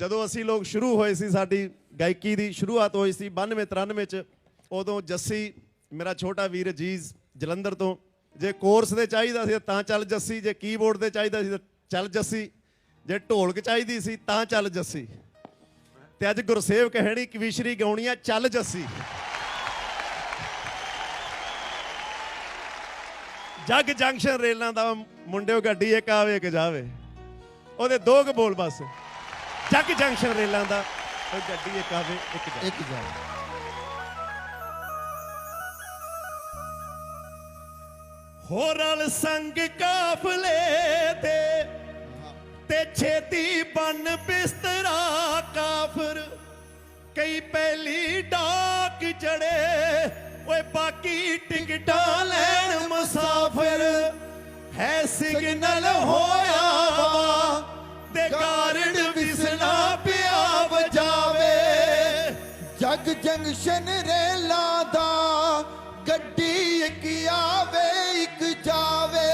ਜਦੋਂ ਅਸੀਂ ਲੋਕ ਸ਼ੁਰੂ ਹੋਏ ਸੀ, ਸਾਡੀ ਗਾਇਕੀ ਦੀ ਸ਼ੁਰੂਆਤ ਹੋਈ ਸੀ 92 93 ਚ, ਉਦੋਂ ਜੱਸੀ, ਮੇਰਾ ਛੋਟਾ ਵੀਰ ਅਜੀਜ਼ ਜਲੰਧਰ ਤੋਂ, ਜੇ ਕੋਰਸ ਦੇ ਚਾਹੀਦਾ ਸੀ ਤਾਂ ਚੱਲ ਜੱਸੀ, ਜੇ ਕੀਬੋਰਡ ਦੇ ਚਾਹੀਦਾ ਸੀ ਤਾਂ ਚੱਲ ਜੱਸੀ, ਜੇ ਢੋਲਕ ਚਾਹੀਦੀ ਸੀ ਤਾਂ ਚੱਲ ਜੱਸੀ। ਤੇ ਅੱਜ ਗੁਰਸੇਵ ਕਹਿਣੀ ਕਵੀਸ਼ਰੀ ਗਾਉਣੀ ਆ ਚੱਲ ਜੱਸੀ। ਜੱਗ ਜੰਕਸ਼ਨ ਰੇਲਾਂ ਦਾ ਮੁੰਡਿਓ ਗੱਡੀ ਇੱਕ ਆਵੇ ਇੱਕ ਜਾਵੇ। ਉਹਦੇ ਦੋ ਕੁ ਬੋਲ ਬਸ। ਜੱਗ ਜੰਕਸ਼ਨ ਰੇਲਾਂ ਦਾ। ਉਹ ਗੱਡੀ ਇੱਕ ਆਵੇ ਇੱਕ ਜਾਵੇ। ਇੱਕ ਜਾ ਹੋ ਰਲ ਸੰਗ ਕਾਫਲੇ ਤੇ ਤੇ ਛੇਤੀ ਬਨ ਬਿਸਤਰਾ ਕਾਫਰ। ਕਈ ਪਹਿਲੀ ਡਾਕ ਚੜੇ ਓਏ ਬਾਕੀ ਟਿਕਟਾਂ ਲੈਣ ਮੁਸਾਫਰ। ਹੈ ਸਿਗਨਲ ਹੋਇਆ ਜਗ ਜੰਕਸ਼ਨ ਰੇਲਾਂ ਦਾ ਗੱਡੀ ਇੱਕ ਆਵੇ ਇੱਕ ਜਾਵੇ।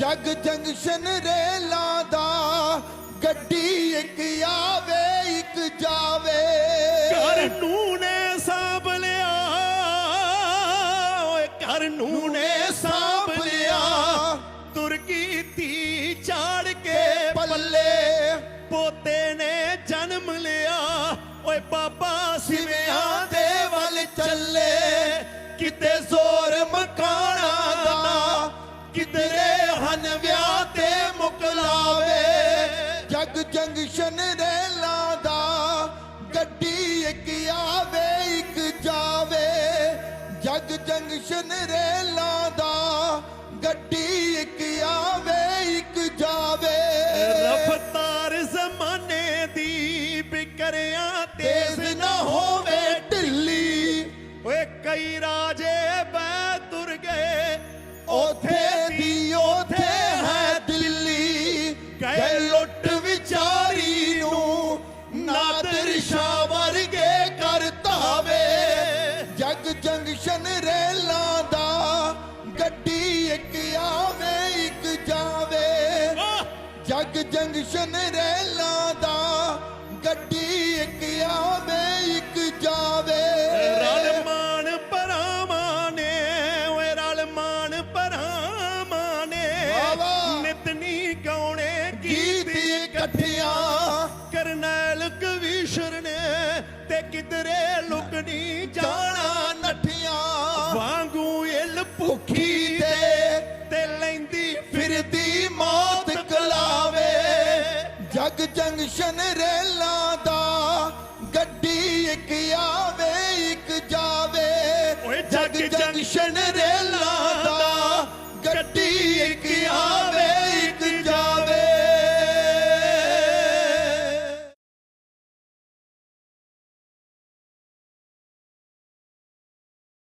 ਜਗ ਜੰਕਸ਼ਨ ਰੇਲਾਂ ਦਾ ਗੱਡੀ ਇੱਕ ਆਵੇ ਇੱਕ ਜਾਵੇ। ਘਰ ਨੂੰ ਨੇ ਸਾਂਭ ਲਿਆ ਓਏ ਘਰ ਨੂੰ ਨੇ ਸਾਂਭ ਲਿਆ। ਤੁਰਕੀ ਧੀ ਚਾੜ ਕੇ ਪੱਲੇ ਪੋਤੇ ਨੇ ਜਨਮ ਲਿਆ। ਓਏ ਬਾਬਾ, ਸਿਵਿਆਂ ਦੇ ਵੱਲ ਚੱਲੇ। ਕਿਤੇ ਜ਼ੋਰ ਮਕਾਣਾ ਦਾ ਕਿਧਰੇ ਹਨ ਵਿਆਹ ਤੇ ਮੁਕਲਾਵੇ ਜਗ ਜੰਕਸ਼ਨ ਰੇਲਾਂ ਦਾ, ਗੱਡੀ ਇੱਕ ਆਵੇ, ਇੱਕ ਜਾਵੇ। ਜਗ ਜੰਕਸ਼ਨ ਰੇਲਾਂ ਕਈ ਰਾਜੇ ਬੈ ਤੁਰ ਗਏ। ਉਥੇ ਦੀ ਉਥੇ ਹੈ ਦਿੱਲੀ। ਗਏ ਲੁੱਟ ਵਿਚਾਰੀ ਨੂੰ। ਨਾਦਰ ਸ਼ਾਹ ਵਰਗੇ ਕਰ ਧਾਵੇ। ਜਗ ਜੰਕਸ਼ਨ ਰੇਲਾਂ ਦਾ ਗੱਡੀ ਇੱਕ ਆਵੇ ਇੱਕ ਜਾਵੇ। ਜਗ ਜੰਕਸ਼ਨ ਰੇਲਾਂ ਦਾ ਗੱਡੀ ਇਕੱਠਿਆਂ ਕਰਨੈਲ ਕਵੀਸ਼ਰ ਨੇ ਤੇ ਕਿਧਰੇ ਲੁਕਣੀ ਜਾਣਾ ਨੱਠੀਆਂ ਵਾਂਗੂ ਇਲ ਭੁੱਖੀ ਤੇ ਤੇ ਲੈਂਦੀ ਫਿਰਦੀ ਮੌਤ ਕਲਾਵੇ। ਜਗ ਜੰਕਸ਼ਨ ਰੇਲਾਂ ਦਾ ਗੱਡੀ ਇੱਕ ਆਵੇ ਇੱਕ ਜਾਵੇ। ਓਏ ਜਗ ਜਗ ਜੰਕਸ਼ਨ